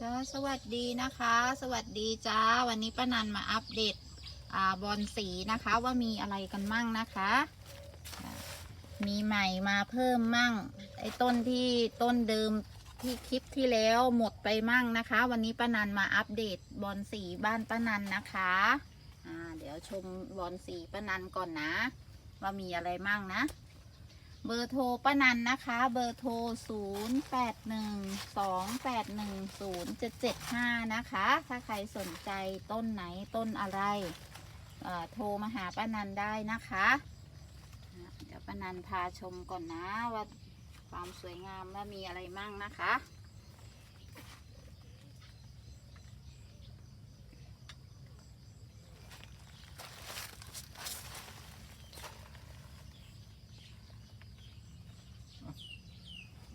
จ้าสวัสดีนะคะ สวัสดีจ้า วันนี้ป้านันมาอัปเดตอ่าบอลสีนะคะว่ามีอะไรกันมั่งนะคะ มีใหม่มาเพิ่มมั่ง ไอ้ต้นที่ต้นเดิมที่คลิปที่แล้วหมดไปมั่งนะคะ วันนี้ป้านันมาอัปเดตบอลสีบ้านป้านันนะคะอ่าเดี๋ยวชมบอลสีป้านันก่อนนะ ว่ามีอะไรมั่งนะ เบอร์โทรป้านันนะคะ เบอร์โทร 0 8 1 2 8 1 0 7 7 5 นะคะ ถ้าใครสนใจต้นไหนต้นอะไรโทรมาหาป้านันได้นะคะ เดี๋ยวป้านันพาชมก่อนนะว่าความสวยงามและมีอะไรมั่งนะคะ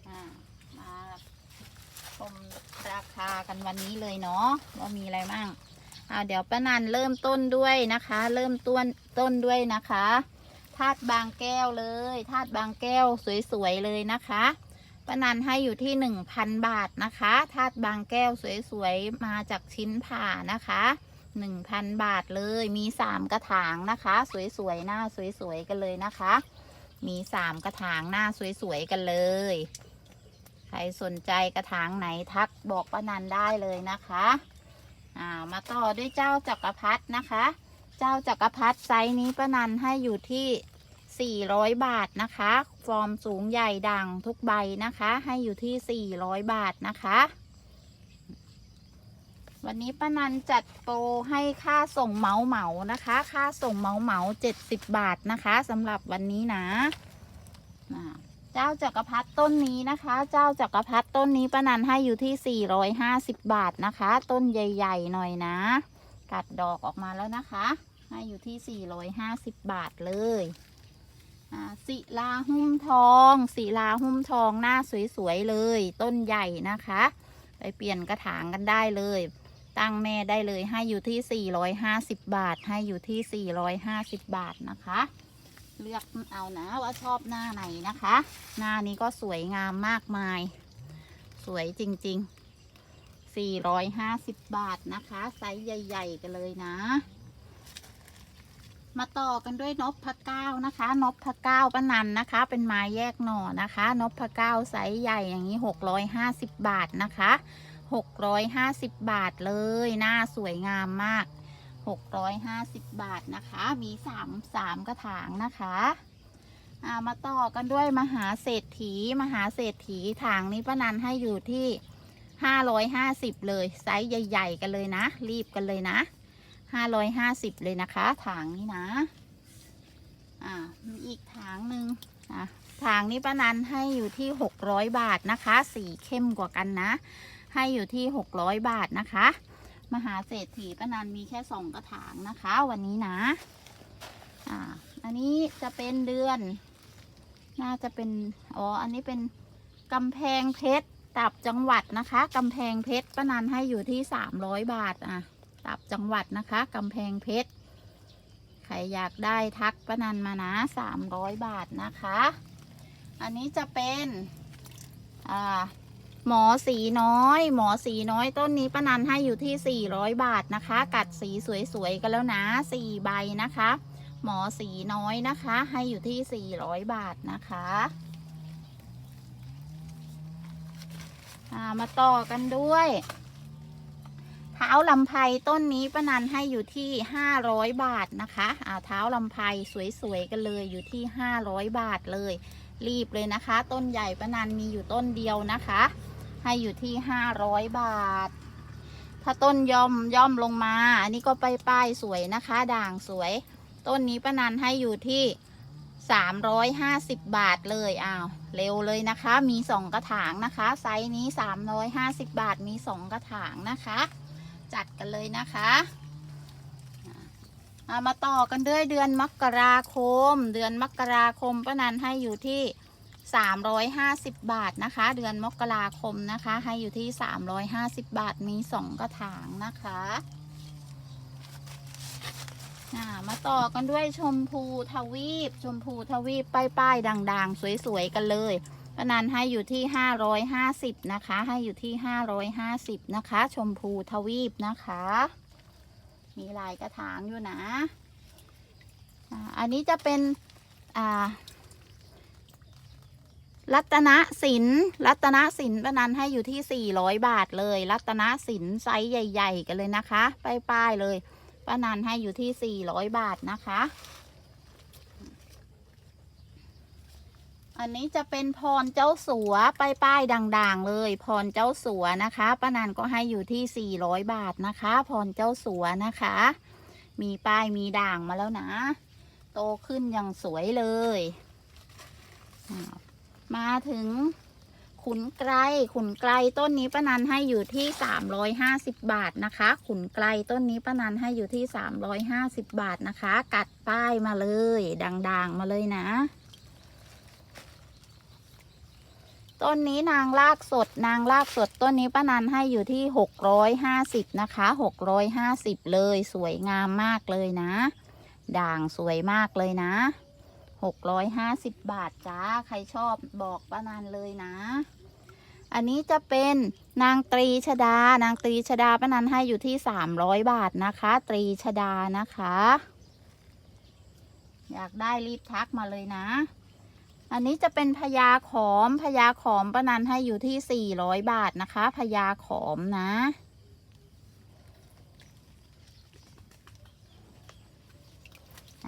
อ่ามาชมราคา กันวันนี้เลยเนาะว่ามีอะไรบ้างเอาเดี๋ยวป้านันเริ่มต้นด้วยนะคะ เริ่มต้นต้นด้วยนะคะธาตุบางแก้วเลยธาตุบางแก้วสวยๆเลยนะคะป้านันให้อยู่ที่หนึ่งพันบาทนะคะธาตุบางแก้วสวยๆมาจากชิ้นผ่านะคะหนึ่งพันบาทเลยมีสามกระถางนะคะ สวยๆหน้าสวยๆกันเลยนะคะ มีสามกระถางหน้าสวยๆกันเลย รสนใจกระถางไหนทักบอกป้านันได้เลยนะคะอ่ามาต่อด้วยเจ้าจักรพรรดินะคะ เจ้าจักรพรรดิไซส์นี้ป้านันให้อยู่ที่ 400 บาทนะคะ ฟอร์มสูงใหญ่ด่างทุกใบนะคะ ให้อยู่ที่ 400 บาทนะคะ วันนี้ป้านันจัดโปรให้ค่าส่งเหมาเหมานะคะ ค่าส่งเหมาเหมา70 บาทนะคะสำหรับวันนี้นะ เจ้าจักรพรรดิต้นนี้นะคะ เจ้าจักรพรรดิต้นนี้ป้านันให้อยู่ที่ 450 บาทนะคะ ต้นใหญ่ๆหน่อยนะ กัดดอกออกมาแล้วนะคะ ให้อยู่ที่ 450 บาทเลยอ่าศิลาหุ้มทองศิลาหุ้มทองหน้าสวยๆเลย ต้นใหญ่นะคะ ไปเปลี่ยนกระถางกันได้เลย ตั้งแม่ได้เลยให้อยู่ที่ 450 บาท ให้อยู่ที่ 450 บาทนะคะ เลือกเอานะว่าชอบหน้าไหนนะคะ หน้านี้ก็สวยงามมากมาย สวยจริง ๆ 450 บาทนะคะ ไซส์ใหญ่ ๆ กันเลยนะ มาต่อกันด้วยนพพะเก้านะคะนพพะเก้าปะนันนะคะ เป็นไม้แยกหน่อนะคะนพพะเก้าไซส์ใหญ่อย่างนี้ 650 บาทนะคะ 650 บาทเลย หน้าสวยงามมาก 650 บาทนะคะ มี3 3กระถางนะคะามาต่อกันด้วยมหาเศรษฐี มหาเศรษฐีถางนี้ป้านันให้อยู่ที่ 550 เลยไซส์ใหญ่ ๆ กันเลยนะ รีบกันเลยนะ 550 เลยนะคะถางนี้นะอ่ามีอีกถางหนึ่งอะถางนี้ป้านันให้อยู่ที่ 600 บาทนะคะ สีเข้มกว่ากันนะ ให้อยู่ที่ 600 บาทนะคะ มหาเศรษฐีป้านันมีแค่สองกระถางนะคะ วันนี้นะ อ่า อันนี้จะเป็นเดือน น่าจะเป็น อ๋อ อันนี้เป็นกำแพงเพชรตับจังหวัดนะคะกำแพงเพชรป้านันให้อยู่ที่สามร้อยบาทอะตับจังหวัดนะคะกำแพงเพชรใครอยากได้ทักป้านันมานะสามร้อยบาทนะคะ อันนี้จะเป็น อ่า หมอสีน้อย หมอสีน้อยต้นนี้ป้านันให้อยู่ที่ 400 บาทนะคะ กัดสีสวยๆกันแล้วนะ 4 ใบนะคะ หมอสีน้อยนะคะ ให้อยู่ที่ 400 บาทนะคะามาต่อกันด้วยเท้าลำไพต้นนี้ป้านันให้อยู่ที่ 500 บาทนะคะอ่าเท้าลำไพสวยๆกันเลยอยู่ที่ 500 บาทเลย รีบเลยนะคะ ต้นใหญ่ป้านันมีอยู่ต้นเดียวนะคะ ให้อยู่ที่500บาท ถ้าต้นย่อมย่อมลงมา อันนี้ก็ป้ายป้ายสวยนะคะ ด่างสวย ต้นนี้ป้านันให้อยู่ที่350บาทเลยอ้าวเร็วเลยนะคะ มี2กระถางนะคะ ไซส์นี้350บาทมี2กระถางนะคะ จัดกันเลยนะคะเอามาต่อกันด้วยเดือนมกราคม เดือนมกราคมป้านันให้อยู่ที่ 350 บาทนะคะ เดือนมกราคมนะคะ ให้อยู่ที่ 350 บาทมี 2 กระถางนะคะอ่ามาต่อกันด้วยชมพูทวีป ชมพูทวีป ป้ายๆด่างๆ สวย ๆ กันเลยป้านันให้อยู่ที่ห้าร้อยห้าสิบนะคะ ให้อยู่ที่ห้าร้อยห้าสิบนะคะ ชมพูทวีปนะคะ มีลายกระถางอยู่นะ อันนี้จะเป็นอ่า รัตนสินรัตนสินป้านันให้อยู่ที่ 400 บาทเลย รัตนสินไซส์ใหญ่ ๆ กันเลยนะคะป้ายๆเลยป้านันให้อยู่ที่ 400 บาทนะคะ อันนี้จะเป็นพรเจ้าสัวป้ายๆด่าง ๆ เลย พรเจ้าสัวนะคะป้านันก็ให้อยู่ที่ 400 บาทนะคะ พรเจ้าสัวนะคะ มีป้ายมีด่างมาแล้วนะ โตขึ้นอย่างสวยเลย มาถึงขุนไกรขุนไกรต้นนี้ป้านันให้อยู่ที่ 350 บาทนะคะ ขุนไกรต้นนี้ป้านันให้อยู่ที่ 350 บาทนะคะ กัดป้ายมาเลยด่างๆ มาเลยนะ ต้นนี้นางลากสดนางลากสดต้นนี้ป้านันให้อยู่ที่ 650 นะคะ 650 เลยสวยงามมากเลยนะ ด่างสวยมากเลยนะ 650บาทจ้า ใครชอบบอกป้านันเลยนะ อันนี้จะเป็นนางตรีชดา นางตรีชดาป้านันให้อยู่ที่300บาทนะคะ ตรีชดานะคะ อยากได้รีบทักมาเลยนะ อันนี้จะเป็นพญาขอมพญาขอมป้านันให้อยู่ที่400บาทนะคะพญาขอมนะ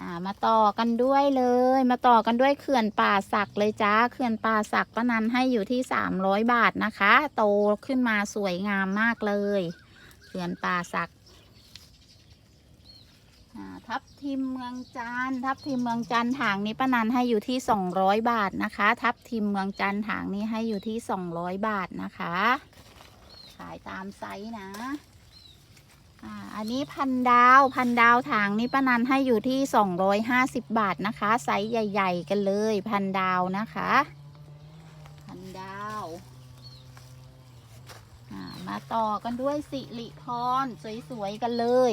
อ่ามาต่อกันด้วยเลย มาต่อกันด้วยเขื่อนป่าสักเลยจ้าเขื่อนป่าสักป้านันให้อยู่ที่300บาทนะคะ โตขึ้นมาสวยงามมากเลยเขื่อนป่าสักทับทิมเมืองจันทับทิมเมืองจันถางนี้ป้านันให้อยู่ที่ 200 บาทนะคะ ทับทิมเมืองจันถางนี้ให้อยู่ที่ 200 บาทนะคะ ขายตามไซส์นะ อันนี้พันดาวพันดาวถางนี้ป้านันให้อยู่ที่ 250 บาทนะคะไซส์ใหญ่ ๆ กันเลยพันดาวนะคะพันดาวมาต่อกันด้วยสิริพรสวยๆกันเลย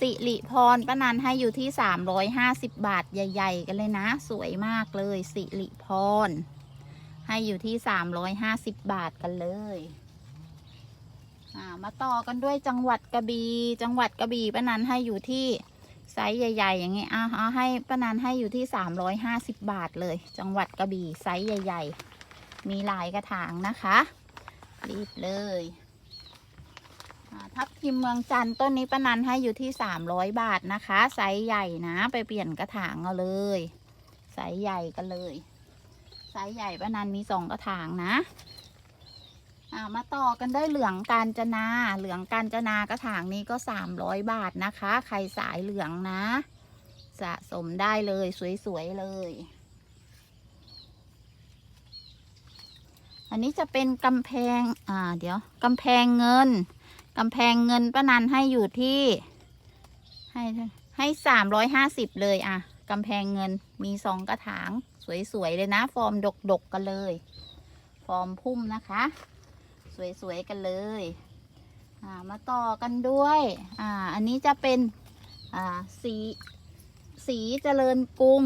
สิริพรป้านันให้อยู่ที่ 350 บาทใหญ่ ๆ กันเลยนะ สวยมากเลยสิริพรให้อยู่ที่ 350 บาทกันเลย อ่ามาต่อกันด้วยจังหวัดกระบี่จังหวัดกระบี่ป้านันให้อยู่ที่ไซส์ใหญ่ ๆ อย่างงี้อะเอาให้ป้านันให้อยู่ที่ 350 บาทเลย จังหวัดกระบี่ไซส์ใหญ่ ๆ มีหลายกระถางนะคะ รีบเลยทับทิมเมืองจันทร์ต้นนี้ป้านันให้อยู่ที่ 300 บาทนะคะ ไซส์ใหญ่นะ ไปเปลี่ยนกระถางเอาเลย ไซส์ใหญ่กันเลย ไซส์ใหญ่ป้านันมีสองกระถางนะ อ่ามาต่อกันได้เหลืองกาญจนาเหลืองกาญจนากระถางนี้ก็ 300 บาทนะคะ ใครสายเหลืองนะ สะสมได้เลยสวยๆเลย อันนี้จะเป็นกำแพงอ่าเดี๋ยวกำแพงเงินกำแพงเงินป้านันให้อยู่ที่ ให้ให้สามร้อยห้าสิบเลยอะกำแพงเงินมีสองกระถาง สวยๆเลยนะ ฟอร์มดกๆกันเลย ฟอร์มพุ่มนะคะ สวยๆกันเลยอ่ามาต่อกันด้วยอ่าอันนี้จะเป็นอ่าสีสีเจริญกรุง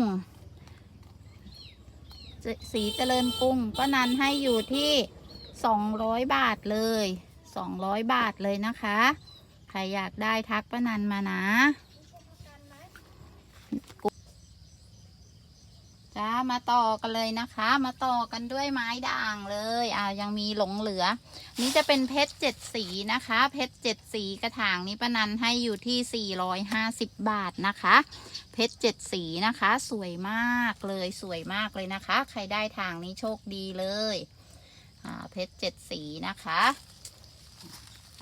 สีเจริญกรุงป้านันให้อยู่ที่สองร้อยบาทเลยสองร้อยบาทเลยนะคะ ใครอยากได้ทักป้านันมานะ จ้า มาต่อกันเลยนะคะ มาต่อกันด้วยไม้ด่างเลยอ่ายังมีหลงเหลือ นี่จะเป็นเพชรเจ็ดสีนะคะ เพชรเจ็ดสีกระถางนี้ป้านันให้อยู่ที่ 450 บาทนะคะ เพชรเจ็ดสีนะคะ สวยมากเลยสวยมากเลยนะคะ ใครได้ทางนี้โชคดีเลยอ่าเพชรเจ็ดสีนะคะ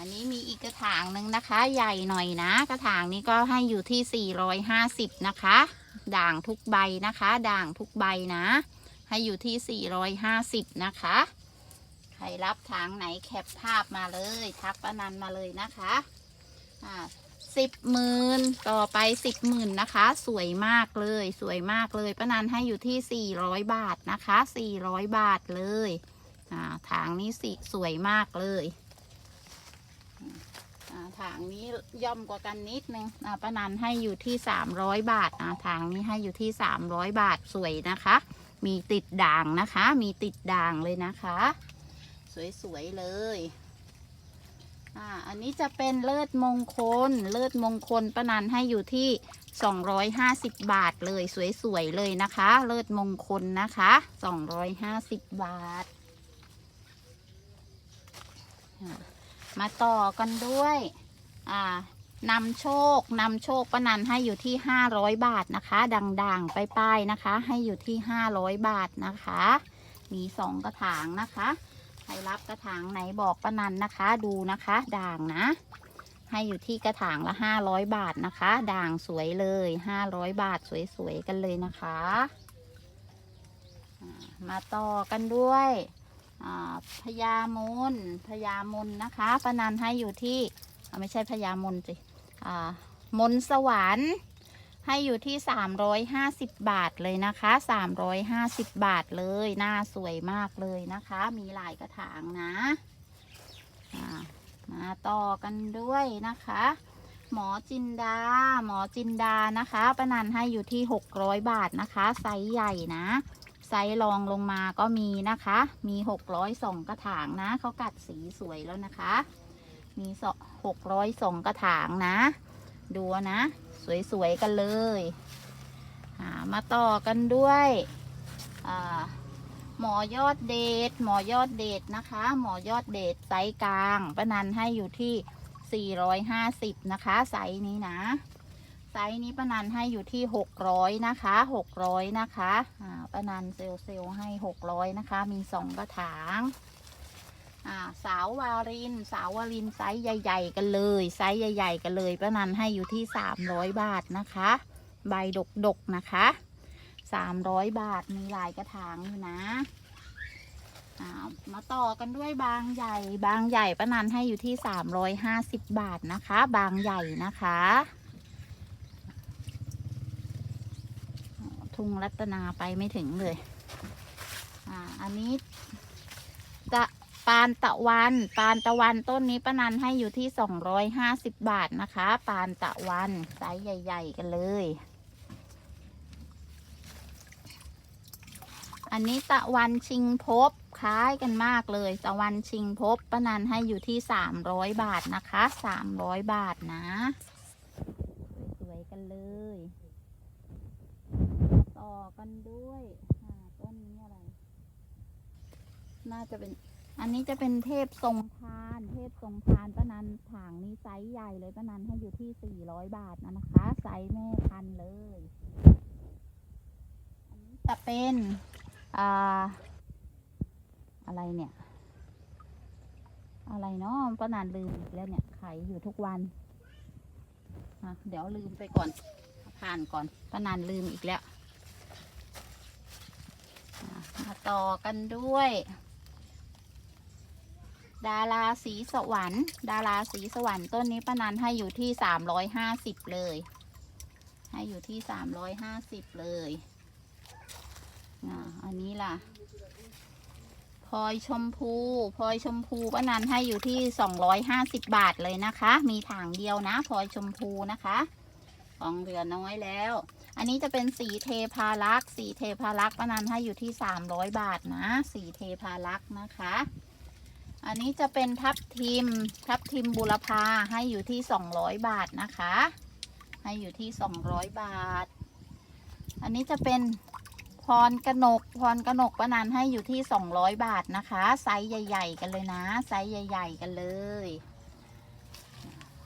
อันนี้มีอีกกระถางหนึ่งนะคะ ใหญ่หน่อยนะ กระถางนี้ก็ให้อยู่ที่ 450 นะคะ ด่างทุกใบนะคะ ด่างทุกใบนะ ให้อยู่ที่ 450 นะคะ ใครรับทางไหนแคปภาพมาเลยทักป้านันมาเลยนะคะอ่าสิบหมื่นต่อไปสิบหมื่นนะคะ สวยมากเลย สวยมากเลยป้านันให้อยู่ที่400บาทนะคะ400บาทเลยอ่าทางนี้สิสวยมากเลย ถางนี้ย่อมกว่ากันนิดนึงอ่าป้านันให้อยู่ที่ 300 บาทอ่าถางนี้ให้อยู่ที่ 300 บาทสวยนะคะ มีติดด่างนะคะ มีติดด่างเลยนะคะ สวยๆเลยอ่าอันนี้จะเป็นเลิศมงคล เลิศมงคลประนันให้อยู่ที่ 250 บาทเลยสวยๆเลยนะคะ เลิศมงคลนะคะ 250 บาทอ่ามาต่อกันด้วย อ่านำโชคนำโชคประนันให้อยู่ที่500บาทนะคะ ดังๆ ไป้ายๆนะคะ ให้อยู่ที่500บาทนะคะ มีสองกระถางนะคะใครรับกระถางไหนบอกป้านันนะคะ ดูนะคะ ด่างนะ ให้อยู่ที่กระถางละห้าร้อยบาทนะคะ ด่างสวยเลยห้าร้อยบาทสวยๆกันเลยนะคะมาต่อกันด้วยพญามนพญามนนะคะป้านันให้อยู่ที่ ไม่ใช่พญามนสิอ่ามนสวรรค์ให้อยู่ที่ 350 บาทเลยนะคะ 350 บาทเลยหน้าสวยมากเลยนะคะ มีหลายกระถางนะอ่ามาต่อกันด้วยนะคะ หมอจินดา หมอจินดานะคะประนันให้อยู่ที่ 600 บาทนะคะ ไซส์ใหญ่นะไซส์รองลงมาก็มีนะคะ มี 602 กระถางนะ เขากัดสีสวยแล้วนะคะ มี602กระถางนะ ดูนะ สวย ๆ กันเลยามาต่อกันด้วยหมอยอดเดชหมอยอดเดชนะคะ หมอยอดเดชไซส์กลางป้านันให้อยู่ที่ 450 นะคะ ไซส์นี้นะ ไซส์นี้ป้านันให้อยู่ที่ 600 นะคะ 600 นะคะป้านันเซลเซลให้ 600 นะคะ มี 2 กระถาง อ่าสาววาริน สาววารินไซส์ใหญ่ ๆ กันเลย ไซส์ใหญ่ ๆ กันเลยป้านันให้อยู่ที่ 300 บาทนะคะ ใบดกๆนะคะสามร้อยบาทมีหลายกระถางอยู่นะามาต่อกันด้วยบางใหญ่ บางใหญ่ป้านันให้อยู่ที่สามร้อยห้าสิบบาทนะคะ บางใหญ่นะคะทุ่งรัตนาไปไม่ถึงเลย อ่า อันนี้ตะ ปานตะวัน ปานตะวันต้นนี้ป้านันให้อยู่ที่สองร้อยห้าสิบบาทนะคะ ปานตะวันไซส์ใหญ่ ๆ กันเลย อันนี้ตะวันชิงพบคล้ายกันมากเลย ตะวันชิงพบป้านันให้อยู่ที่สามร้อยบาทนะคะสามร้อยบาทนะสวยๆกันเลย ต่อกันด้วยต้นนี้อะไร น่าจะเป็น อันนี้จะเป็นเทพทรงพาน เทพทรงพานป้านันถางนี้ไซส์ใหญ่เลยป้านันให้อยู่ที่สี่ร้อยบาทนะนะคะไซส์แม่พันเลย อันนี้จะเป็นอ่าอะไรเนี่ย อะไรเนาะป้านานลืมอีกแล้วเนี่ยขายอยู่ทุกวันเดี๋ยวลืมไปก่อน ผ่านก่อนป้านานลืมอีกแล้วมาต่อกันด้วย ดาราสีสวรรค์ ดาราสีสวรรค์ต้นนี้ป้านานให้อยู่ที่สามร้อยห้าสิบเลย ให้อยู่ที่สามร้อยห้าสิบเลยอ่าอันนี้ล่ะพลอยชมพูพลอยชมพูป้านันให้อยู่ที่สองร้อยห้าสิบบาทเลยนะคะ มีถางเดียวนะพลอยชมพูนะคะของเหลือน้อยแล้ว อันนี้จะเป็นสีเทพารักษ์สีเทพารักษ์ป้านันให้อยู่ที่สามร้อยบาทนะ สีเทพารักษ์นะคะ อันนี้จะเป็นทับทิม ทับทิมบุรพาให้อยู่ที่สองร้อยบาทนะคะ ให้อยู่ที่สองร้อยบาท อันนี้จะเป็นพรกนก พรกนกป้านันให้อยู่ที่ 200 บาทนะคะ ไซส์ใหญ่ ๆ กันเลยนะ ไซส์ใหญ่ ๆ กันเลย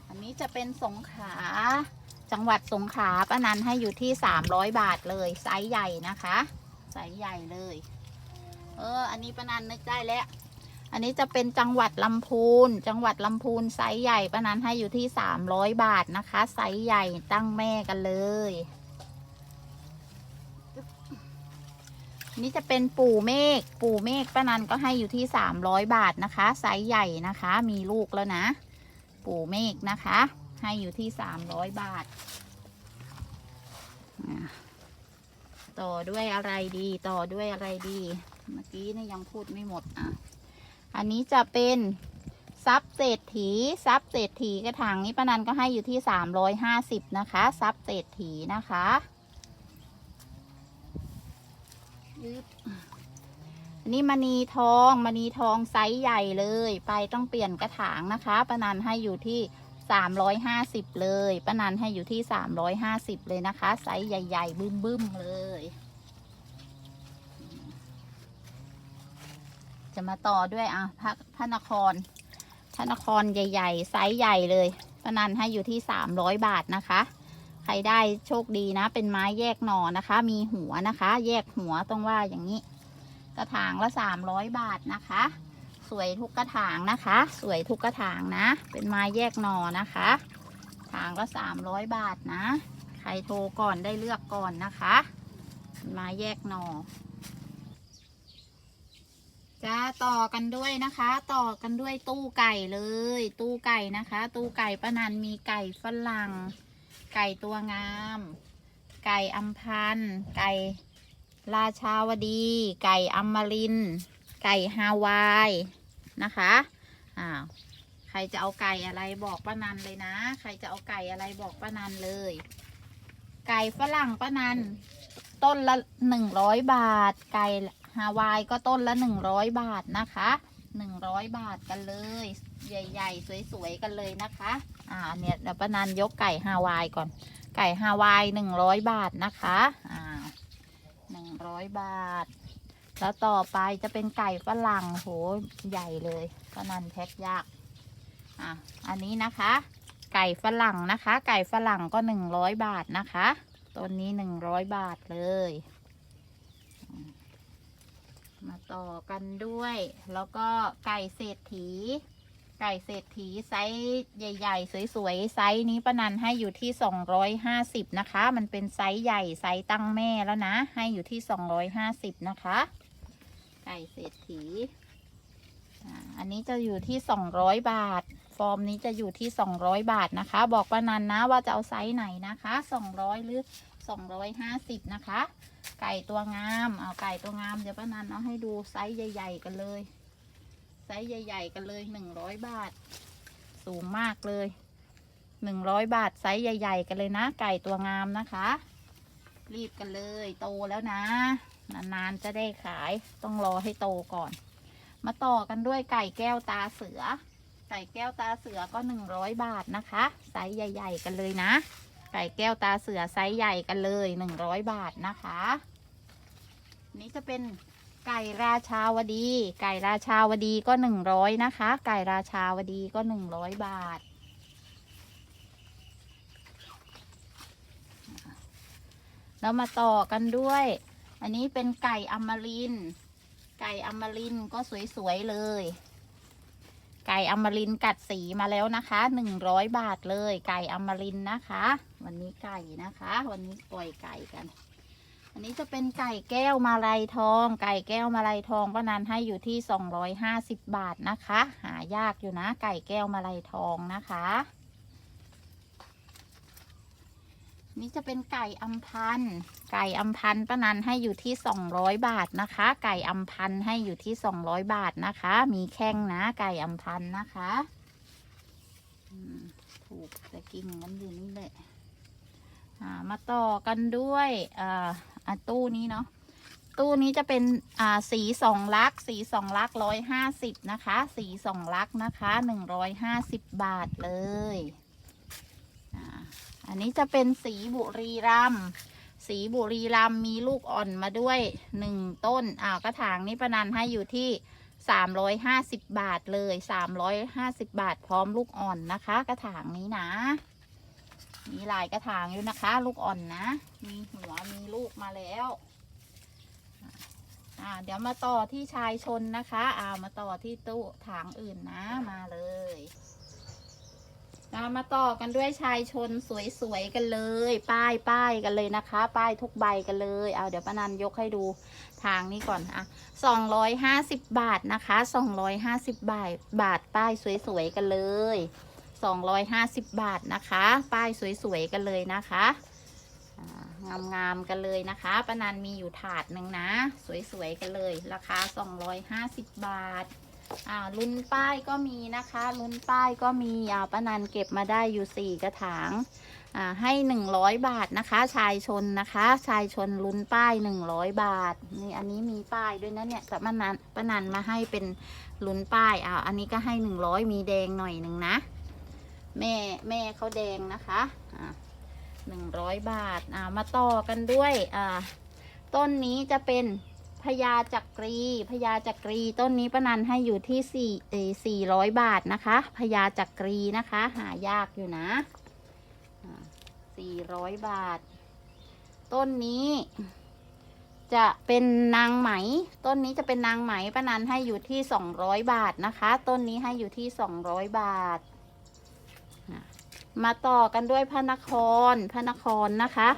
อันนี้จะเป็นสงขาจังหวัดสงขลาป้านันให้อยู่ที่ 300 บาทเลย ไซส์ใหญ่นะคะ ไซส์ใหญ่เลย เออ อันนี้ป้านันนึกได้แล้ว อันนี้จะเป็นจังหวัดลำพูน จังหวัดลำพูนไซส์ใหญ่ป้านันให้อยู่ที่300บาทนะคะ ไซส์ใหญ่ตั้งแม่กันเลย นี่จะเป็นปู่เมฆ ปู่เมฆป้านันก็ให้อยู่ที่สามร้อยบาทนะคะ ไซส์ใหญ่นะคะ มีลูกแล้วนะ ปู่เมฆนะคะ ให้อยู่ที่สามร้อยบาท ต่อด้วยอะไรดี ต่อด้วยอะไรดี เมื่อกี้นี่ยังพูดไม่หมดอะ อันนี้จะเป็นซับเศรษฐีซับเศรษฐีกระถางนี้ป้านันก็ให้อยู่ที่สามร้อยห้าสิบนะคะซับเศรษฐีนะคะอันนี้มณีทองมณีทองไซส์ใหญ่เลย ไปต้องเปลี่ยนกระถางนะคะป้านันให้อยู่ที่สามร้อยห้าสิบเลยป้านันให้อยู่ที่สามร้อยห้าสิบเลยนะคะ ไซส์ใหญ่ ๆ บึ้มๆเลย จะมาต่อด้วยอะพระพระนคร พระนครใหญ่ๆไซส์ใหญ่เลยปนันให้อยู่ที่สามร้อยบาทนะคะ ใครได้โชคดีนะ เป็นไม้แยกหน่อนะคะ มีหัวนะคะ แยกหัวต้องว่าอย่างนี้ กระถางละสามร้อยบาทนะคะ สวยทุกกระถางนะคะ สวยทุกกระถางนะ เป็นไม้แยกหน่อนะคะถางละสามร้อยบาทนะ ใครโทรก่อนได้เลือกก่อนนะคะไม้แยกหน่อ จะต่อกันด้วยนะคะ ต่อกันด้วยตู้ไก่เลย ตู้ไก่นะคะ ตู้ไก่ป้านันมีไก่ฝรั่ง ไก่ตัวงาม ไก่อัมพันไก่ราชาวดี ไก่อมมาริน ไก่ฮาวายนะคะอ้าวใครจะเอาไก่อะไรบอกป้านันเลยนะ ใครจะเอาไก่อะไรบอกป้านันเลย ไก่ฝรั่งป้านันต้นละหนึ่งร้อยบาท ไก่ ฮาวายก็ต้นละหนึ่งร้อยบาทนะคะหนึ่งร้อยบาทกันเลย ใหญ่ๆ สวยๆ กันเลยนะคะ อ่าเนี่ยเดี๋ยวป้านันยกไก่ฮาวายก่อน ไก่ฮาวายหนึ่งร้อยบาทนะคะ อ่าหนึ่งร้อยบาท แล้วต่อไปจะเป็นไก่ฝรั่งโหใหญ่เลยป้านันแพ็คยากอะอันนี้นะคะ ไก่ฝรั่งนะคะ ไก่ฝรั่งก็หนึ่งร้อยบาทนะคะต้นนี้หนึ่งร้อยบาทเลย มาต่อกันด้วย แล้วก็ไก่เศรษฐี ไก่เศรษฐีไซส์ใหญ่ ๆ สวยๆไซส์นี้ป้านันให้อยู่ที่ 250 นะคะ มันเป็นไซส์ใหญ่ไซส์ตั้งแม่แล้วนะ ให้อยู่ที่ 250 นะคะ ไก่เศรษฐีอันนี้จะอยู่ที่ 200 บาท ฟอร์มนี้จะอยู่ที่ 200 บาทนะคะ บอกป้านันนะว่าจะเอาไซส์ไหนนะคะ 200 หรือ 250 นะคะ ไก่ตัวงามเอาไก่ตัวงามเดี๋ยวป้านันเอาให้ดูไซส์ใหญ่ ๆ กันเลย ไซส์ใหญ่ ๆ กันเลย 100 บาท สูงมากเลย 100 บาทไซส์ใหญ่ ๆ กันเลยนะ ไก่ตัวงามนะคะ รีบกันเลยโตแล้วนะ นานๆจะได้ขายต้องรอให้โตก่อน มาต่อกันด้วยไก่แก้วตาเสือไก่แก้วตาเสือก็ 100 บาทนะคะ ไซส์ใหญ่ ๆ กันเลยนะ ไก่แก้วตาเสือไซส์ใหญ่กันเลย100บาทนะคะ นี่จะเป็นไก่ราชาวดี ไก่ราชาวดีก็100นะคะ ไก่ราชาวดีก็100บาท แล้วมาต่อกันด้วย อันนี้เป็นไก่อมริน ไก่อมรินก็สวยๆเลย ไก่อมรินกัดสีมาแล้วนะคะหนึ่งร้อยบาทเลย ไก่อมรินนะคะ วันนี้ไก่นะคะ วันนี้ปล่อยไก่กัน อันนี้จะเป็นไก่แก้วมาลัยทอง ไก่แก้วมาลัยทองป้านันให้อยู่ที่สองร้อยห้าสิบบาทนะคะ หายากอยู่นะ ไก่แก้วมาลัยทองนะคะ นี่จะเป็นไก่อัมพันไก่อัมพันป้านันให้อยู่ที่สองร้อยบาทนะคะ ไก่อัมพันให้อยู่ที่สองร้อยบาทนะคะ มีแข้งนะ ไก่อัมพันนะคะถูกแต่กิ่งกันอยู่นี่แหละ อ่ามาต่อกันด้วยอ่าอะตู้นี้เนาะตู้นี้จะเป็นอ่าสีสองลักษ์สีสองลักร้อยห้าสิบนะคะ สีสองลักษ์นะคะหนึ่งร้อยห้าสิบบาทเลยอ่าอันนี้จะเป็นสีบุรีรัมสีบุรีรัมมีลูกอ่อนมาด้วยหนึ่งต้นอ้าวกระถางนี้ประนันให้อยู่ที่สามร้อยห้าสิบบาทเลยสามร้อยห้าสิบบาทพร้อมลูกอ่อนนะคะ กระถางนี้นะ มีหลายกระถางอยู่นะคะ ลูกอ่อนนะ มีหัวมีลูกมาแล้วอ่าเดี๋ยวมาต่อที่ชายชนนะคะอ่ามาต่อที่ตู้ถางอื่นนะมาเลยเรามาต่อกันด้วยชายชนสวยๆกันเลย ป้ายป้ายกันเลยนะคะ ป้ายทุกใบกันเลย เอาเดี๋ยวป้านันยกให้ดูทางนี้ก่อนอะสองร้อยห้าสิบบาทนะคะสองร้อยห้าสิบบาทบาทป้ายสวยๆกันเลย สองร้อยห้าสิบบาทนะคะ ป้ายสวยๆกันเลยนะคะงามๆกันเลยนะคะป้านันมีอยู่ถาดหนึ่งนะ สวยๆกันเลย ราคาสองร้อยห้าสิบบาทอ่าลุ้นป้ายก็มีนะคะ ลุ้นป้ายก็มีอ่าป้านันเก็บมาได้อยู่สี่กระถางอ่าให้หนึ่งร้อยบาทนะคะ ชายชนนะคะ ชายชนลุ้นป้ายหนึ่งร้อยบาทนี่อันนี้มีป้ายด้วยนะเนี่ยแต่ป้านันป้านันมาให้เป็นลุ้นป้ายอ่าอันนี้ก็ให้หนึ่งร้อยมีแดงหน่อยหนึ่งนะ แม่แม่เขาแดงนะคะหนึ่งร้อยบาทอ่ามาต่อกันด้วยอ่าต้นนี้จะเป็นพญาจักรีพญาจักรีต้นนี้ป้านันให้อยู่ที่สี่เอสี่ร้อยบาทนะคะพญาจักรีนะคะ หายากอยู่นะสี่ร้อยบาท ต้นนี้จะเป็นนางไหม ต้นนี้จะเป็นนางไหมป้านันให้อยู่ที่สองร้อยบาทนะคะ ต้นนี้ให้อยู่ที่สองร้อยบาท มาต่อกันด้วยพระนคร พระนครนะคะ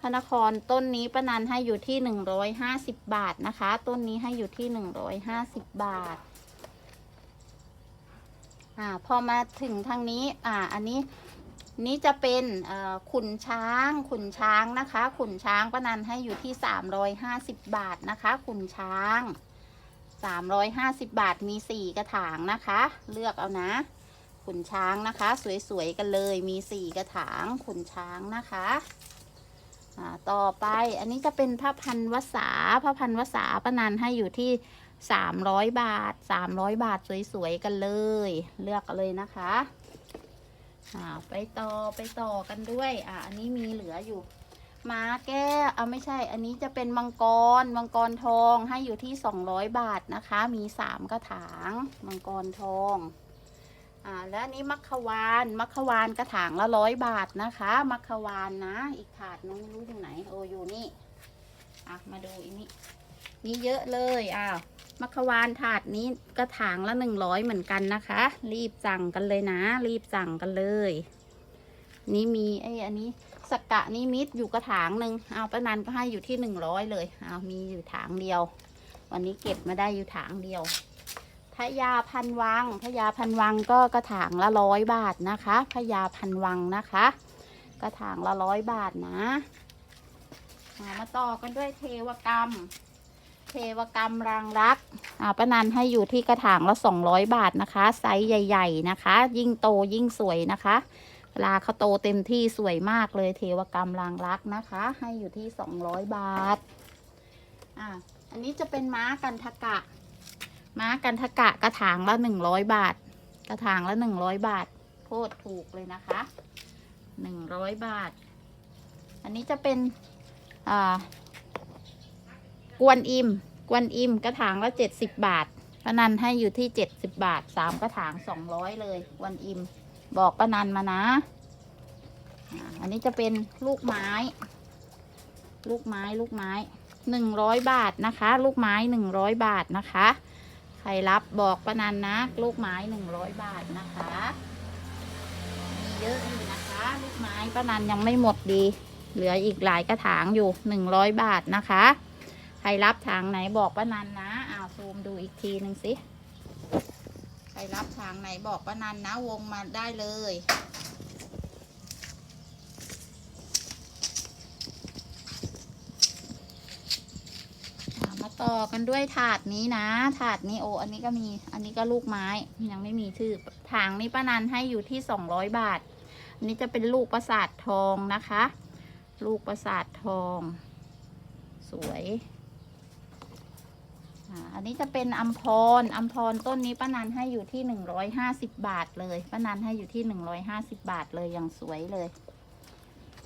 พระนครต้นนี้ป้านันให้อยู่ที่หนึ่งร้อยห้าสิบบาทนะคะ ต้นนี้ให้อยู่ที่หนึ่งร้อยห้าสิบบาท อ่า พอมาถึงทางนี้ อ่า อันนี้ นี่จะเป็นขุนช้าง ขุนช้างนะคะ ขุนช้างป้านันให้อยู่ที่สามร้อยห้าสิบบาทนะคะ ขุนช้างสามร้อยห้าสิบบาทมีสี่กระถางนะคะ เลือกเอานะ ขุนช้างนะคะ สวยๆกันเลยมีสี่กระถางขุนช้างนะคะอ่าต่อไปอันนี้จะเป็นพระพันวษาพระพันวษาป้านันให้อยู่ที่สามร้อยบาทสามร้อยบาทสวยๆกันเลย เลือกเลยนะคะอ่าไปต่อไปต่อกันด้วยอ่าอันนี้มีเหลืออยู่ม้าแก้วเอาไม่ใช่ อันนี้จะเป็นมังกรมังกรทองให้อยู่ที่สองร้อยบาทนะคะ มีสามกระถางมังกรทอง อ่าและอันนี้มัคควานมัคควานกระถางละร้อยบาทนะคะ มัคควานนะ อีกถาดนึงไม่รู้อยู่ไหนโออยู่นี่อะมาดูอีนี่นี่เยอะเลยอ้าวมัคควานถาดนี้กระถางละหนึ่งร้อยเหมือนกันนะคะ รีบสั่งกันเลยนะ รีบสั่งกันเลย นี่มีไอ้อันนี้สกกะนิมิตอยู่กระถางหนึ่งเอาป้านันก็ให้อยู่ที่หนึ่งร้อยเลยเอามีอยู่ถางเดียว วันนี้เก็บมาได้อยู่ถางเดียว พญาพันวังพญาพันวังก็กระถางละร้อยบาทนะคะพญาพันวังนะคะ กระถางละร้อยบาทนะอ่ามาต่อกันด้วยเทวกรรม เทวกรรมรางรักอ่าป้านันให้อยู่ที่กระถางละสองร้อยบาทนะคะ ไซส์ใหญ่ ๆนะคะ ยิ่งโตยิ่งสวยนะคะเวลาเขาโตเต็มที่สวยมากเลยเทวกรรมรางรักนะคะ ให้อยู่ที่สองร้อยบาทอ่าอันนี้จะเป็นม้ากันทกะ ม้ากันทะกะกระถางละหนึ่งร้อยบาท กระถางละหนึ่งร้อยบาทโคตรถูกเลยนะคะหนึ่งร้อยบาท อันนี้จะเป็นอ่ากวนอิม กวนอิมกระถางละเจ็ดสิบบาทป้านันให้อยู่ที่เจ็ดสิบบาทสามกระถางสองร้อยเลยกวนอิม บอกป้านันมานะ อันนี้จะเป็นลูกไม้ ลูกไม้ลูกไม้หนึ่งร้อยบาทนะคะ ลูกไม้หนึ่งร้อยบาทนะคะ ใครรับบอกป้านันนะลูกไม้หนึ่งร้อยบาทนะคะมีเยอะอยู่นะคะ ลูกไม้ป้านันยังไม่หมดดี เหลืออีกหลายกระถางอยู่หนึ่งร้อยบาทนะคะ ใครรับทางไหนบอกป้านันนะอ้าวซูมดูอีกทีหนึ่งสิใครรับทางไหนบอกป้านันนะวงมาได้เลย อะมา ต่อกันด้วยถาดนี้นะ ถาดนี้โอ อันนี้ก็มี อันนี้ก็ลูกไม้ยังไม่มีชื่อถางนี้ป้านันให้อยู่ที่สองร้อยบาท อันนี้จะเป็นลูกประสาททองนะคะ ลูกประสาททอง สวยอันนี้จะเป็นอัมพรอัมพรต้นนี้ป้านันให้อยู่ที่หนึ่งร้อยห้าสิบบาทเลยป้านันให้อยู่ที่หนึ่งร้อยห้าสิบบาทเลยอย่างสวยเลย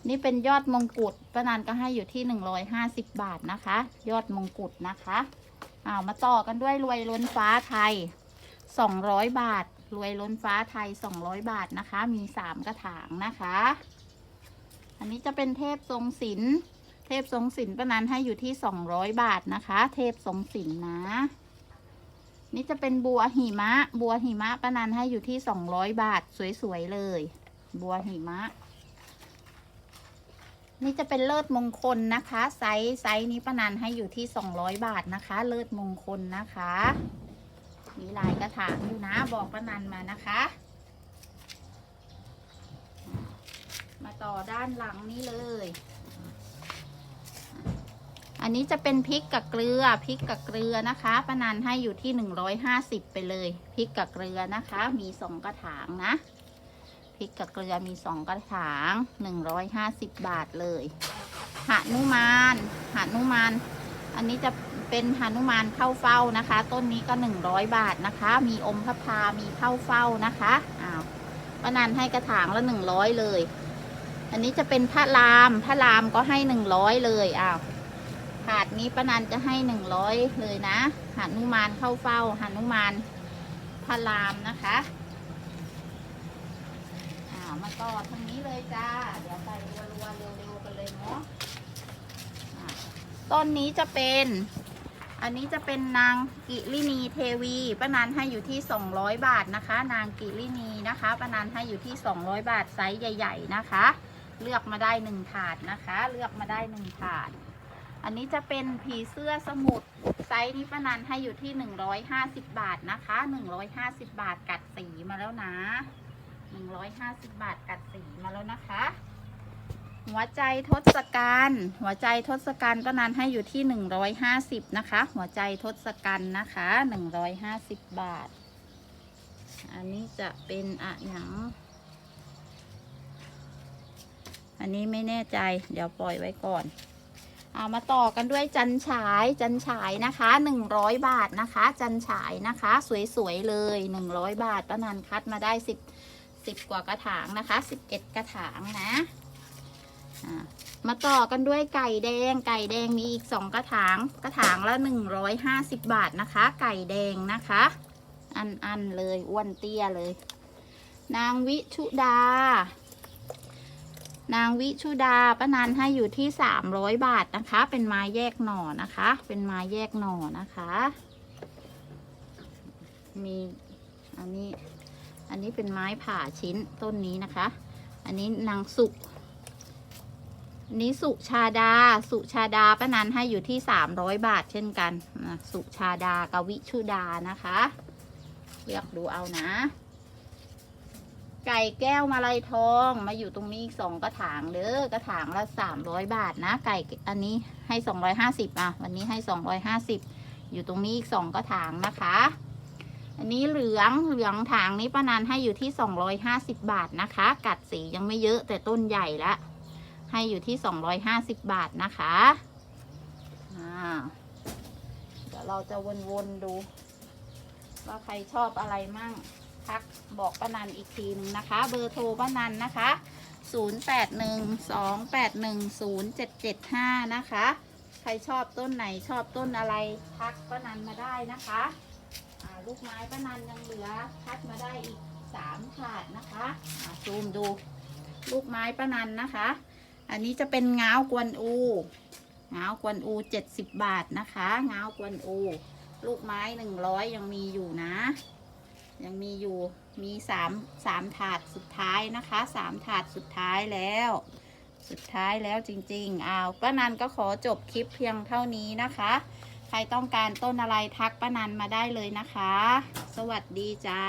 นี่เป็นยอดมงกุฎป้านันก็ให้อยู่ที่หนึ่งร้อยห้าสิบบาทนะคะ ยอดมงกุฎนะคะเอ้ามาต่อกันด้วยรวยล้นฟ้าไทยสองร้อยบาท รวยล้นฟ้าไทยสองร้อยบาทนะคะ มีสามกระถางนะคะ อันนี้จะเป็นเทพทรงศิลป์เทพทรงศิลป์ป้านันให้อยู่ที่สองร้อยบาทนะคะ เทพทรงศิลป์นะนี่จะเป็นบัวหิมะ บัวหิมะป้านันให้อยู่ที่สองร้อยบาท สวย ๆ เลย บัวหิมะ นี่จะเป็นเลิศมงคลนะคะ ไซส์ไซส์นี้ป้านันให้อยู่ที่สองร้อยบาทนะคะ เลิศมงคลนะคะ มีลายกระถางอยู่นะบอกป้านันมานะคะ มาต่อด้านหลังนี้เลย อันนี้จะเป็นพริกกับเกลือพริกกับเกลือนะคะป้านันให้อยู่ที่หนึ่งร้อยห้าสิบไปเลยพริกกับเกลือนะคะ มีสองกระถางนะ พริกกับเกลือมีสองกระถางหนึ่งร้อยห้าสิบบาทเลยหานุมานหานุมาน อันนี้จะเป็นหานุมานเข้าเฝ้านะคะ ต้นนี้ก็หนึ่งร้อยบาทนะคะ มีอมพระพามีเข้าเฝ้านะคะอ้าวป้านันให้กระถางละหนึ่งร้อยเลย อันนี้จะเป็นพระรามพระรามก็ให้หนึ่งร้อยเลยอ้าวถาดนี้ป้านันจะให้หนึ่งร้อยเลยนะหานุมานเข้าเฝ้าหานุมานพระรามนะคะ มาต่อทางนี้เลยจ้า เดี๋ยวไปรัวๆเร็วๆกันเลยเนาะอ่าต้นนี้จะเป็น อันนี้จะเป็นนางกิรินีเทวีป้านันให้อยู่ที่ 200 บาทนะคะ นางกิรินีนะคะป้านันให้อยู่ที่ 200 บาทไซส์ใหญ่ ๆ นะคะ เลือกมาได้หนึ่งถาดนะคะ เลือกมาได้หนึ่งถาด อันนี้จะเป็นผีเสื้อสมุทรไซส์นี้ป้านันให้อยู่ที่ 150 บาทนะคะ 150 บาทกัดสีมาแล้วนะ 150 บาทกัดสีมาแล้วนะคะ หัวใจทศกัณฐ์หัวใจทศกัณฐ์ป้านันให้อยู่ที่ 150 นะคะ หัวใจทศกัณฐ์นะคะ 150 บาท อันนี้จะเป็นอะหยังอันนี้ไม่แน่ใจ เดี๋ยวปล่อยไว้ก่อน เอามาต่อกันด้วยจันฉาย จันฉายนะคะ 100 บาทนะคะ จันฉายนะคะ สวยๆเลย 100 บาทป้านันคัดมาได้10 10กว่ากระถางนะคะ11กระถางนะมาต่อกันด้วยไก่แดง ไก่แดงมีอีก2กระถาง กระถางละ150บาทนะคะ ไก่แดงนะคะ อันๆเลยอ้วนเตี้ยเลย นางวิชุดา นางวิชุดาป้านันให้อยู่ที่สามร้อยบาทนะคะ เป็นไม้แยกหน่อนะคะ เป็นไม้แยกหน่อนะคะ มีอันนี้ อันนี้เป็นไม้ผ่าชิ้นต้นนี้นะคะ อันนี้นางสุอันนี้สุชาดา สุชาดาป้านันให้อยู่ที่สามร้อยบาทเช่นกันนะสุชาดากวิชุดานะคะ เลือกดูเอานะ ไก่แก้วมาลัยทองมาอยู่ตรงนี้อีกสองกระถางเด้อกระถางละสามร้อยบาทนะ ไก่อันนี้ให้สองร้อยห้าสิบอะ วันนี้ให้สองร้อยห้าสิบอยู่ตรงนี้อีกสองกระถางนะคะ อันนี้เหลืองเหลืองถางนี้ป้านันให้อยู่ที่สองร้อยห้าสิบบาทนะคะ กัดสียังไม่เยอะแต่ต้นใหญ่ละ ให้อยู่ที่สองร้อยห้าสิบบาทนะคะอ่าเดี๋ยวเราจะวนๆดู ว่าใครชอบอะไรมั่งทักบอกป้านันอีกทีหนึ่งนะคะ เบอร์โทรป้านันนะคะ 0812810775 นะคะ ใครชอบต้นไหนชอบต้นอะไร ทักป้านันมาได้นะคะ ลูกไม้ป้านันยังเหลือทักมาได้อีก3ถาดนะคะอ่าซูมดู ลูกไม้ป้านันนะคะ อันนี้จะเป็นง้าวกวนอูง้าวกวนอู70บบาทนะคะง้าวกวนอู ลูกไม้100ยังมีอยู่นะ ยังมีอยู่มีสามสามถาดสุดท้ายนะคะสามถาดสุดท้ายแล้ว สุดท้ายแล้วจริงๆอ้าวป้านันก็ขอจบคลิปเพียงเท่านี้นะคะ ใครต้องการต้นอะไรทักป้านันมาได้เลยนะคะ สวัสดีจ้า